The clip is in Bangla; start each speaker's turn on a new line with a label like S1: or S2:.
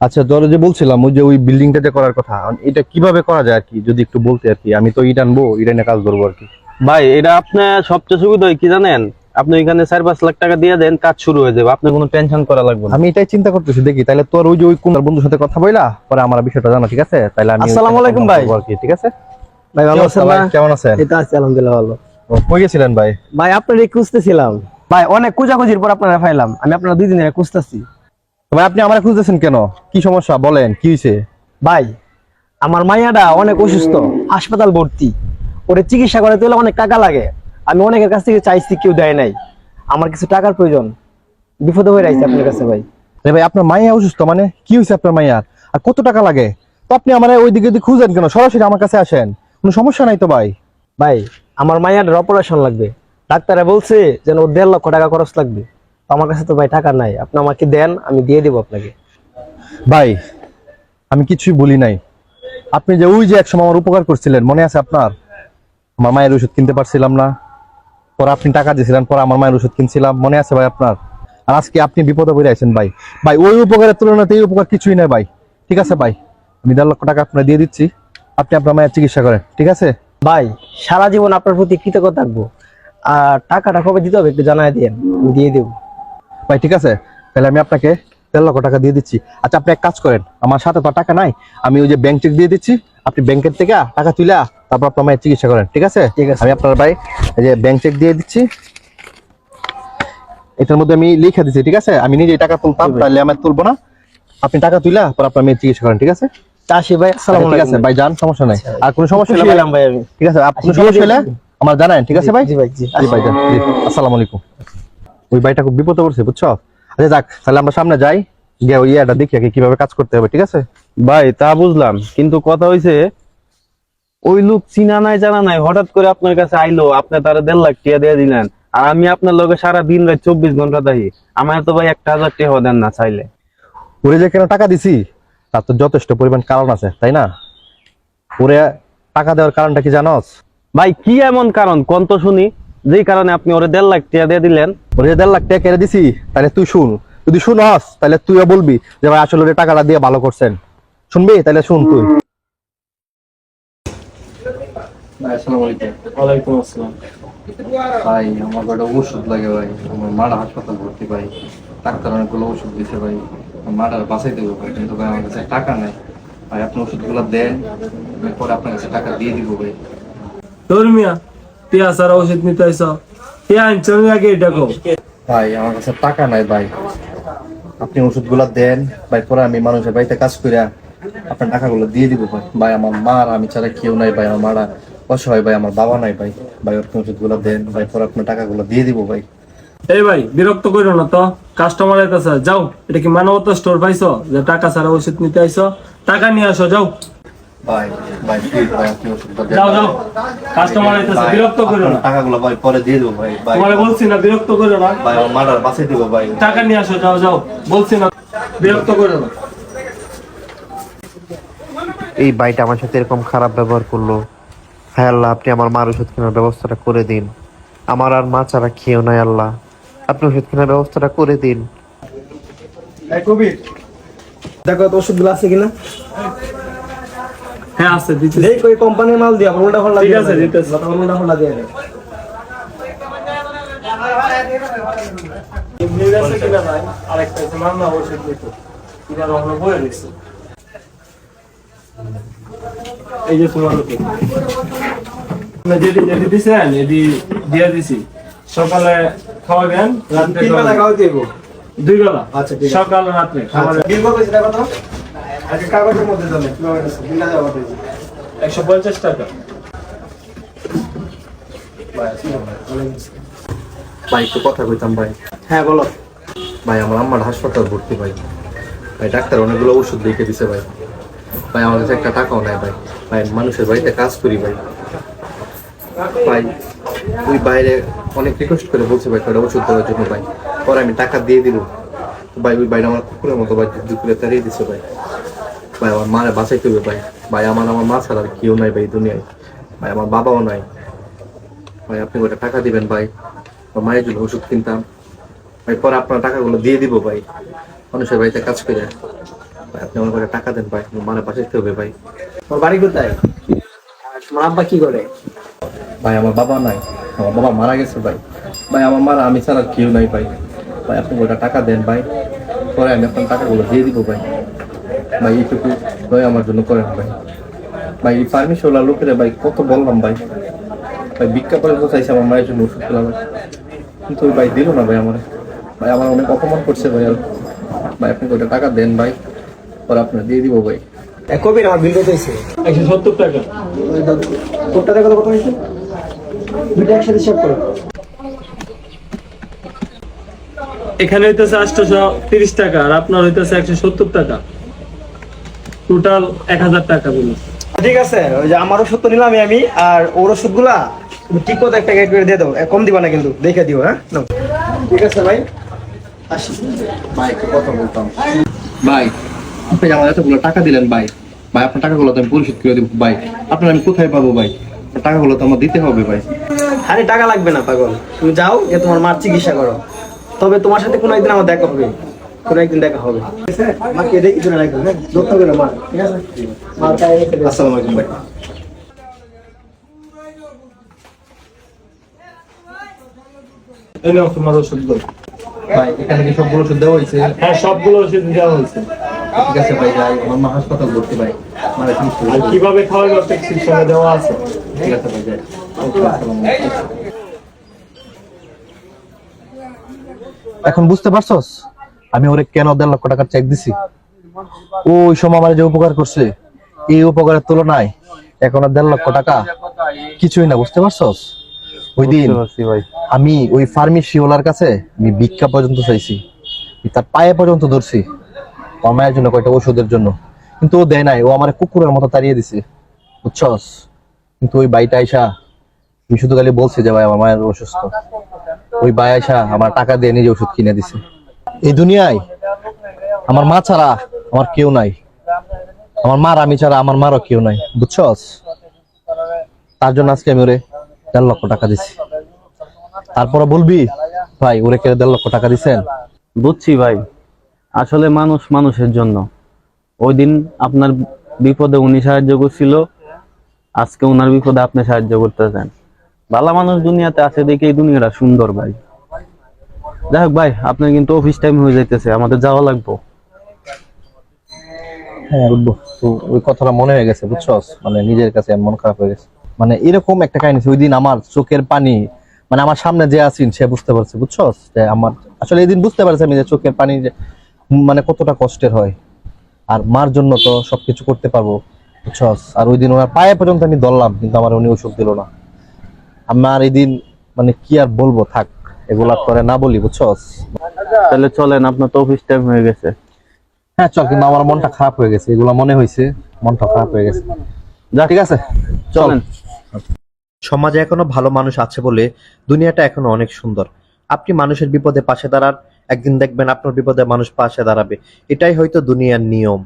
S1: আচ্ছা ধরো যে বলছিলাম ওই যে ওই বিল্ডিংটা যে করার কথা এটা কীভাবে করা যায় আর কি? যদি একটু বলতে আর কি আমি তো ইট আনব ইট এনে কাজ ধরবো আর কি।
S2: ভাই এটা আপনার সবচেয়ে সুবিধা হয় কি জানেন? আপনি এখানে চার পাঁচ লাখ টাকা দিয়ে দেন কাজ শুরু হয়ে যাবে। আপনার কোনো টেনশন করা লাগবে না।
S1: আমি এটাই চিন্তা করতেছি দেখি তাহলে তোর ওই যে ওই কোন বন্ধুর সাথে কথা বইলা পরে আমার বিষয়টা জানা ঠিক আছে? তাহলে আমি
S3: আসসালামু আলাইকুম ভাই।
S1: আর কি ঠিক আছে?
S3: ভাই ভালো আছেন
S1: ভাই? কেমন আছেন?
S3: এটা আছে আলহামদুলিল্লাহ ভালো।
S1: কই গেছিলেন ভাই?
S3: ভাই আপনার খুঁজতেছিলাম। ভাই অনেক খোঁজাখুঁজির পর আপনারা পাইলাম। আমি আপনারা দুই দিন খুঁজতেছি।
S1: তো ভাই আপনি আমার খুঁজতেছেন কেন? কি সমস্যা? বলেন কি হয়েছে
S3: ভাই আমার মাইয়াটা অনেক অসুস্থ হাসপাতাল ভর্তি। ওরে চিকিৎসা করাতে হলে অনেক টাকা লাগে। আমি অনেকের কাছ থেকে চাইছি কেউ দেয় নাই। আমার কিছু টাকার প্রয়োজন। বিপদে হয়ে রাখছি আপনার কাছে ভাই।
S1: রে ভাই আপনার মাইয়া অসুস্থ মানে? কি হয়েছে আপনার মাইয়ার? আর কত টাকা লাগে? তো আপনি আমার ওই দিকে দিকে খুঁজেন কেন? সরাসরি আমার কাছে আসেন। কোনো সমস্যা নাই তো ভাই।
S3: ভাই আমার মাইয়াটার অপারেশন লাগবে। ডাক্তারে বলছে যেন ওর দেড় লক্ষ টাকা খরচ লাগবে। আমার কাছে তো ভাই টাকা নাই। আপনি আমাকে দেন আমি দিয়ে দিব আপনাকে।
S1: ভাই আমি কিছুই বলি নাই। আপনি যে ওই যে একসময় আমার উপকার করছিলেন মনে আছে আপনার? আমার মায়ের ওষুধ কিনতে পারছিলাম না। পরে আপনি টাকা দিয়েছিলেন পরে আমার মায়ের ওষুধ কিনছিলাম। মনে আছে ভাই আপনার? আর আজকে আপনি বিপদে পড়ে আছেন ভাই। ভাই ওই উপকারের তুলনাতে এই উপকার কিছুই নাই ভাই। ঠিক আছে ভাই আমি দেড় লক্ষ টাকা আপনার দিয়ে দিচ্ছি। আপনি আপনার মায়ের চিকিৎসা করেন ঠিক আছে?
S3: ভাই সারা জীবন আপনার প্রতি কৃতজ্ঞ থাকব। আর টাকাটা কবে দিতে হবে একটু জানাই আমি দিয়ে দেবো।
S1: ভাই ঠিক আছে? তাহলে আমি আপনাকে দেড় লক্ষ টাকা দিয়ে দিচ্ছি। আচ্ছা আপনি এক কাজ করেন আমার সাথে তো টাকা নাই আমি ওই যে ব্যাংক চেক দিয়ে দিচ্ছি আপনি ব্যাংকের থেকে টাকা তুলে তারপর আপনার মায়ের চিকিৎসা করেন ঠিক আছে?
S3: ঠিক আছে।
S1: আমি আপনার ভাই এই যে ব্যাংক চেক দিয়ে দিচ্ছি। এটার মধ্যে আমি লিখে দিচ্ছি ঠিক আছে? আমি নিজে টাকা তুলতাম তাহলে আমি তুলবো না। আপনি টাকা তুলে পর আপনার মেয়ের চিকিৎসা করেন ঠিক আছে?
S3: চাষি ভাই আসসালামু
S1: আচ্ছা, ঠিক আছে ভাই যান সমস্যা নাই। আর কোনো সমস্যা হলে ভাই-
S3: আমি।
S1: ঠিক আছে আপনার সমস্যা হলে আমার জানান ঠিক আছে ভাই?
S3: জি ভাই জি
S1: জি ভাই আসসালামু আলাইকুম। ওই ভাইটা খুব বিপদে পড়ছে বুঝছ? আচ্ছা যাক তাহলে আমরা সামনে যাই গিয়ে ওই ইয়েটা দেখি আগে কীভাবে কাজ করতে হবে ঠিক আছে?
S2: ভাই তা বুঝলাম কিন্তু কথা হইছে ওই লোক চিনা নাই জানা নাই হঠাৎ করে আপনার কাছে আইলো আপনি তারা দেড় লাখ টাকা দিয়ে দিলেন আর আমি আপনার লগে সারা দিন রাত চব্বিশ ঘণ্টা থাকি আমার তো ভাই একটা হাজার টাকা দেন না চাইলে।
S1: ওরে যে কেন টাকা দিছি? তার তো যথেষ্ট পরিমাণ কারণ আছে তাই না? ওরে টাকা দেওয়ার কারণটা কি জানোস?
S2: ভাই কি এমন কারণ? কোন তো শুনি যেই কারণে আপনি ওরে দেড় লাখ টাকা দিয়ে দিলেন
S1: ওরে যে দেড় লাখ টাকা কেড়ে দিছি তাহলে তুই শুন। যদি শুনস তাহলে তুইও বলবি যে ভাই আসলে টাকাটা দিয়ে ভালো করছেন। শুনবি? তাহলে শুন তুই।
S4: ভাই আসসালামু আলাইকুম।
S2: ওয়ালাইকুম আসসালাম।
S4: আমার একটা ওষুধ লাগে ভাই। আমার মাটা হাসপাতাল ভর্তি ভাই। ডাক্তার অনেকগুলো ওষুধ দিছে ভাই। আমার মাটা বাঁচাই দেবো ভাই। কিন্তু ভাই আমার কাছে টাকা নাই। ভাই আপনি ওষুধগুলো দেন আমি পরে আপনার কাছে টাকা দিয়ে দিব ভাই।
S5: ধর্মিয়া টিয়া সারা ওষুধ নিতে আমি আগে এটা
S4: ভাই আমার কাছে টাকা নাই ভাই। আপনি ওষুধগুলো দেন ভাই পরে আমি মানুষের বাড়িতে কাজ করিয়া আপনার টাকাগুলো দিয়ে দিব ভাই। ভাই আমার মা আর আমি ছাড়া কেউ নাই ভাই আমার মারা অসহায় ভাই আমার বাবা নাই ভাই। ভাই আপনি ওষুধগুলো দেন ভাই পরে আপনার টাকাগুলো দিয়ে দিব ভাই।
S5: এই ভাই বিরক্ত করো না তো। কাস্টমার আইতাছে যাও এটা কি মানবতা স্টোর পাইছো? যে টাকা ছাড়া ওষুধ নিতে আইছো টাকা নিয়ে আসো যাও।
S4: ভাই ভাই প্লিজ ভাই আপনি ওষুধটা
S5: যাও যাও। কাস্টমার আইতাছে বিরক্ত করো না।
S4: টাকাগুলো ভাই পরে দিয়ে দেবো ভাই ভাই।
S5: তোমারে বলছি না বিরক্ত করো না।
S4: ভাই আমার মাটার বাঁচাই দিব ভাই।
S5: টাকা নিয়ে আসো যাও যাও। বলছি না বিরক্ত করো না।
S6: এই ভাইটা আমার সাথে এরকম খারাপ ব্যবহার করল। হ্যাঁ আল্লাহ আপনি আমার মার ওষুধ কেনার ব্যবস্থাটা করে দিন। আমার আর মা ছাড়া খেয়েও নাই আল্লাহ। আপনি ওষুধ কেনার ব্যবস্থাটা করে দিন।
S3: দেখো তো ওষুধগুলো আছে কিনা?
S5: হ্যাঁ আছে দিচ্ছি
S3: দেখ ওই কোম্পানির মাল দিয়া উল্টা
S5: ঠিক আছে, দিতেছি।
S3: উল্টা দিয়ে
S5: আরেকটা মামলা ওষুধ কিনা দিচ্ছি এই যে তোমার ওষুধ আপনি যেটি যেটি দিছেন এটি দিয়ে দিছি। সকালে খাওয়াবেন রাত্রে। দুই বেলা।
S3: আচ্ছা,
S5: সকাল রাত্রে খাওয়াবেন।
S3: আজকে কাগজের মধ্যে দিছে? বিলটা দেওয়া হয়েছে?
S5: একশো পঞ্চাশ টাকা।
S4: ভাই একটু কথা কইতাম ভাই।
S3: হ্যাঁ বলো।
S4: ভাই আমার আম্মার হাসপাতাল ভর্তি ভাই। ভাই ডাক্তার অনেকগুলো ওষুধ লিখে দিছে ভাই। ভাই আমার কাছে একটা টাকাও নাই ভাই। ভাই মানুষের বাড়িতে কাজ করি ভাই। ভাই ওই বাইরে অনেক রিকোয়েস্ট করে বলছে ভাই কটা ওষুধ দেওয়ার জন্য ভাই। পরে আমি টাকা দিয়ে দিল। ভাই ওই বাইরে আমার কুকুরের মতো ভাই দুপুরে তাড়িয়ে দিছে ভাই। ভাই আমার মারে বাঁচাইতে হবে ভাই। ভাই আমার আমার মা ছাড়া আর কেউ নাই ভাই দুনিয়ায়। ভাই আমার বাবাও নাই। ভাই আপনি ওটা টাকা দিবেন ভাই। মায়ের জন্য ওষুধ কিনতাম। ভাই পরে আপনার টাকাগুলো দিয়ে দিব ভাই। মানুষের বাড়িতে কাজ করে। ভাই আপনি আমার কাছে টাকা দেন ভাই। আমার মানে বাঁচাতে হবে ভাই।
S3: তোমার বাড়ি কোথায়? তোমার আব্বা কি করে?
S4: ভাই আমার বাবা নাই। আমার বাবা মারা গেছে ভাই। ভাই আমার মারা আমি ছাড়া কেউ নাই ভাই। ভাই আপনি ওটা টাকা দেন ভাই। পরে আমি আপনার টাকাগুলো দিয়ে দিব ভাই। ভাই এইটুকু ভাই আমার জন্য করেন ভাই। ভাই এই ফার্মেসিওয়ালা লোকেরা ভাই কত বললাম ভাই। ভাই ভিক্ষা পর্যন্ত চাইছে আমার মায়ের জন্য ওষুধ খেলা কিন্তু ওই ভাই দিল না ভাই আমার। ভাই আমার অনেক অপমান করছে ভাই। আর ভাই আপনি ওটা টাকা দেন ভাই? পরে আপনার দিয়ে দিব ভাই।
S3: আমার বিল কত হয়েছে
S5: একশো সত্তর টাকা।
S3: দেখো তো কত হয়েছে? দুইটা একসাথে হিসাব করো।
S5: এখানে হইতেছে আটশোশো তিরিশ টাকা আর আপনার হইতেছে একশো সত্তর টাকা। টোটাল এক হাজার টাকা বিল
S3: ঠিক আছে ওই যে আমার ওষুধ তো নিলামই আমি আর ওর ওষুধগুলা তুমি ঠিক মতো একটা গেট করে দিয়ে এ, কম দিবা না কিন্তু দেখে দিও হ্যাঁ? ঠিক আছে ভাই।
S4: আপনি আমার টাকা দিলেন ভাই ভাই আপনার করে দেবো ভাই। আপনার আমি কোথায় পাবো ভাই? তো আমার দিতে হবে ভাই।
S3: আরে টাকা লাগবে তুমি যাও গিয়ে তোমার মার চিকিৎসা করো। তবে তোমার সাথে কোনো একদিন আমার দেখা হবে। কোনো একদিন দেখা হবে। হ্যাঁ? যত্ন করে মা। ঠিক আছে? মার পায়ে
S4: আসসালামু আলাইকুম ভাই।
S5: এই নাও তোমার ওষুধগুলো
S4: ভাই এখানে কি সবগুলো ওষুধ দেওয়া হয়েছে?
S5: হ্যাঁ সবগুলো ওষুধ দেওয়া হয়েছে।
S4: ঠিক আছে ভাই যাই আমার মা হাসপাতাল ভর্তি ভাই। মানে
S5: কীভাবে প্রেসক্রিপশনে দেওয়া আছে।
S4: ঠিক আছে ভাই যাই।
S1: এখন বুঝতে পারছস? আমি ওরে কেন দেড় লক্ষ টাকার চেক দিছি? ও ওই সময় আমার যে উপকার করছে এই উপকারের তুলনায় এখন আর দেড় লক্ষ টাকা কিছুই না বুঝতে পারছস? ওই দিন আমি ওই ফার্মেসি ওলার কাছে আমি ভিক্ষা পর্যন্ত চাইছি। তার পায়ে পর্যন্ত ধরছি আমার মায়ের জন্য কয়টা ওষুধের জন্য। কিন্তু ও দেয় নাই ও আমার কুকুরের মতো তাড়িয়ে দিছে বুঝছস? কিন্তু ওই বাইটা আইসা আমি শুধু খালি বলছি যে ভাই আমার মায়ের অসুস্থ। ওই ভাই আইসা আমার টাকা দিয়ে নিজে ওষুধ কিনে দিছে। এই দুনিয়ায় আমার মা ছাড়া আমার কেউ নাই। আমার মার আমি ছাড়া আমার মারও কেউ নাই, বুঝছস? তার জন্য আজকে আমি ওরে দেড় লক্ষ টাকা দিছি। তারপরে বলবি, ভাই, ওরে কে দেড় লক্ষ টাকা দিছেন?
S2: বুঝছি ভাই। আসলে মানুষ মানুষের জন্য। ওই দিন আপনার বিপদে উনি সাহায্য করছিল, আজকে ওনার বিপদে আপনি সাহায্য করতেছেন। ভালো মানুষ দুনিয়াতে আছে দেখে এই দুনিয়াটা সুন্দর ভাই। যাই হোক ভাই, আপনার কিন্তু অফিস টাইম হয়ে যাইতেছে, আমাদের যাওয়া লাগবো।
S1: হ্যাঁ ওই কথাটা মনে হয়ে গেছে মানে নিজের কাছে মন খারাপ হয়ে গেছে। মানে এরকম একটা কাহিনী ওই দিন আমার চোখের পানি মানে আমার সামনে যে সে বুঝতে পারছে যে আমার, আসলে এই দিন বুঝতে পারছে আমি যে চোখের পানি মানে কতটা কষ্টের হয়। আর মার জন্য তো সবকিছু করতে পারব, বুঝছস? আর ওই দিন ওনার পায়ে পর্যন্ত আমি ধরলাম কিন্তু আমার উনি ওষুধ দিল না। আমার এই দিন মানে কি আর বলব, থাক। এগুলা করে না বলি বুঝছস
S2: তাহলে চলেন আপনার তো অফিস টাইম হয়ে গেছে।
S1: হ্যাঁ চল কিন্তু আমার মনটা খারাপ হয়ে গেছে এগুলা মনে হয়েছে মনটা খারাপ হয়ে গেছে।
S2: যা
S1: ঠিক আছে
S2: চলেন।
S6: সমাজে এখনও ভালো মানুষ আছে বলে দুনিয়াটা এখনও অনেক সুন্দর। আপনি মানুষের বিপদে পাশে দাঁড়ান একদিন দেখবেন আপনার বিপদে মানুষ পাশে দাঁড়াবে। এটাই হয়তো দুনিয়ার নিয়ম।